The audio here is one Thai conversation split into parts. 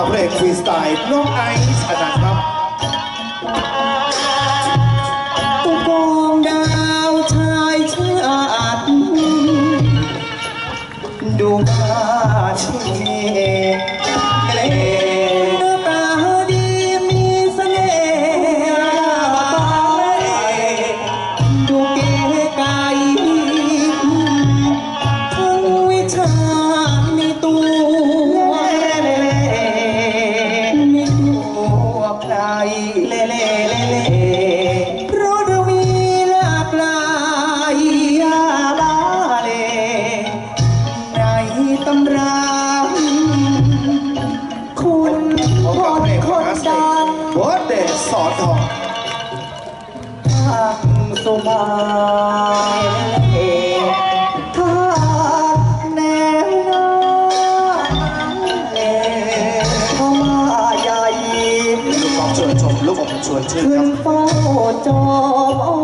กับเพลงฟรีสไตล์น้องไอซ์อนันต์ครับตุกองดาวชายชาติดูมาชี สอนทองทักสุมาทาแนวหน้าเอเข้ามาใหญ่ลูกกอล์ฟชวนชม ลูกอมชวนชื่นคขึ้รับ นเฝ้าจอม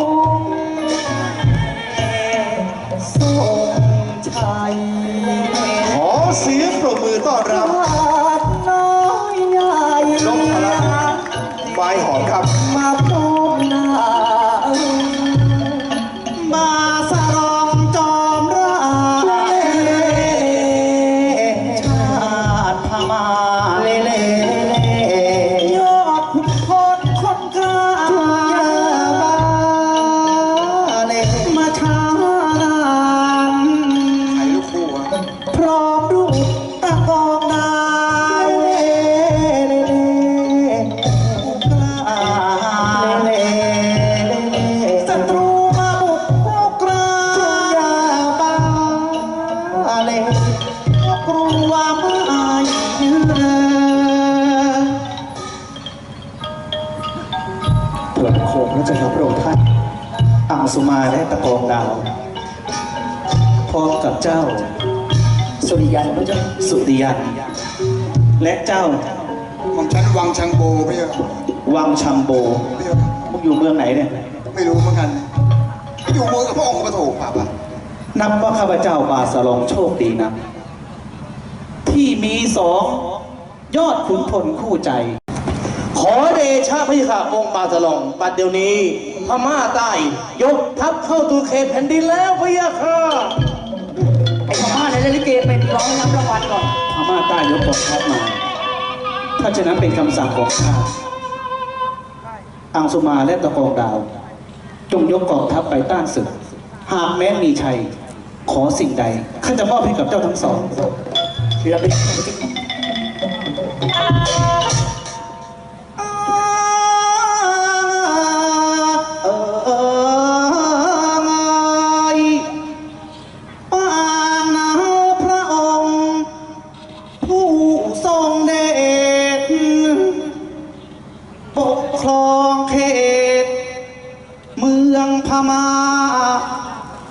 สุมาและตะกองดาวพร้อมกับเจ้า สุริยันพระเจ้าสุริยัน และเจ้าของฉันวังชังโบพี่วังชังโบพี่มึงอยู่เมืองไหนเนี่ย ไม่รู้เหมือนกันอยู่เมืองกับพระองค์ปฐมป่ะปะนับว่าข้าพเจ้าบาสลองโชคดีนะ ที่มีสองยอดขุนพลคู่ใจข อเดชะพระยาค่ะองค์ปาสลองปัดเดี๋ยวนี้พม่าใต้ยกทัพเข้าตูเขตแผ่นดินแล้วพระยาค่ะไอ้พม่าในลิเกเป็นร้องรับรางวัลก่อนพม่าใต้ยกกองทัพมาถ้าฉะนั้นเป็นคำสั่งของข้าอังสุมาและตะกองดาว จงยกกองทัพไปต้านศึก หากแม้มีชัย ขอสิ่งใดข้าจะมอบให้กับเจ้าทั้งสองเราไปเ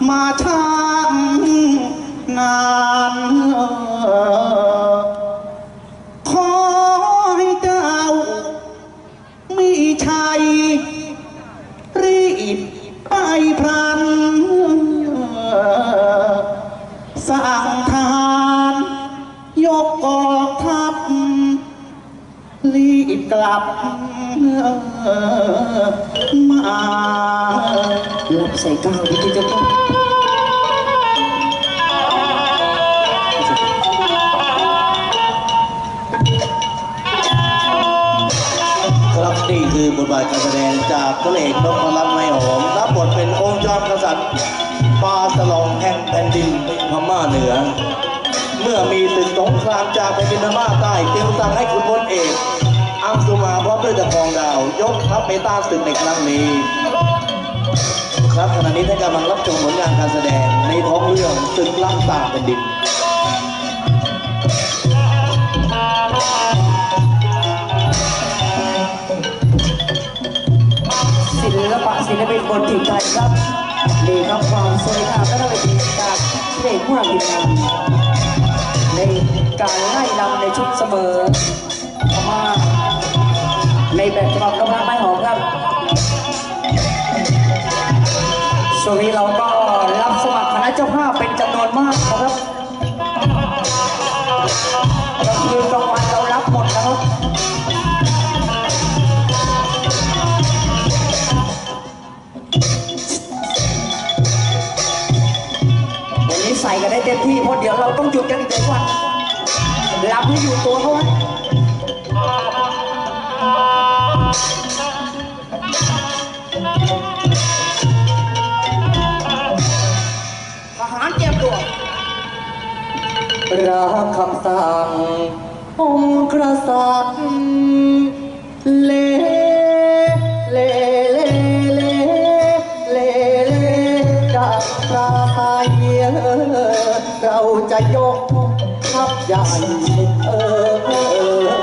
มาช้านานขอให้เจ้ามีชัย รีบไปพรัน สั่งทารยกกองทัพรีบกลับ มารับใส่ก้าวที่จะต้องครับนี่คือบทบาทการแสดงจากพระเอกนพรัตน์ไม้หอมรับบทเป็นองค์ยอดกษัตริย์ปาสลองแห่งแผ่นดินพม่าเหนือ เมื่อมีศึกสงครามจากแผ่นดินพม่าใต้จึงสั่งให้ขุนพลเอก อังสุมาพร้อมด้วยตะกรองดาว ยกทัพไปต้านศึกในครั้งนี้ ครับขณะนี้ท่านกำลังรับชมผลงานการแสดงในท้องเรื่องศึกล้างตาแผ่นดินศิลปะศิลปินบนถิ่นไทยครับนี่ครับความสวยงามและเป็นการเพลงผู้นำทีมงานในการไล่ลำในชุดเสมอพม่า ในแบบฉบับนกรักไม่หอมครับช่วงนี้เราก็รับสมัครคณะเจ้าภาพเป็นจำนวนมากครับกลคืนกลางวันเรารับหมดนะครับวันนี้ใส่กันได้เต็มที่เพราะเดี๋ยวเราต้องหยุดกันอีกหนึ่งวันรับให้อยู่ตัวเขาไว้ ทหารเตรียมตัวรับคำสั่งองค์กษัตริย์เลเลเลเลเลเลจะปราศัยเราจะยกทัพใหญ่เออเออ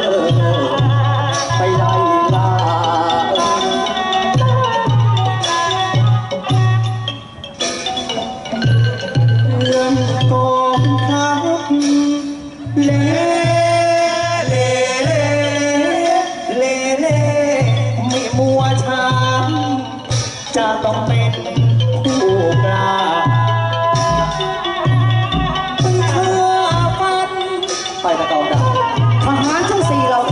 ไปตะกอนดาวมหาชั้งสี่เรา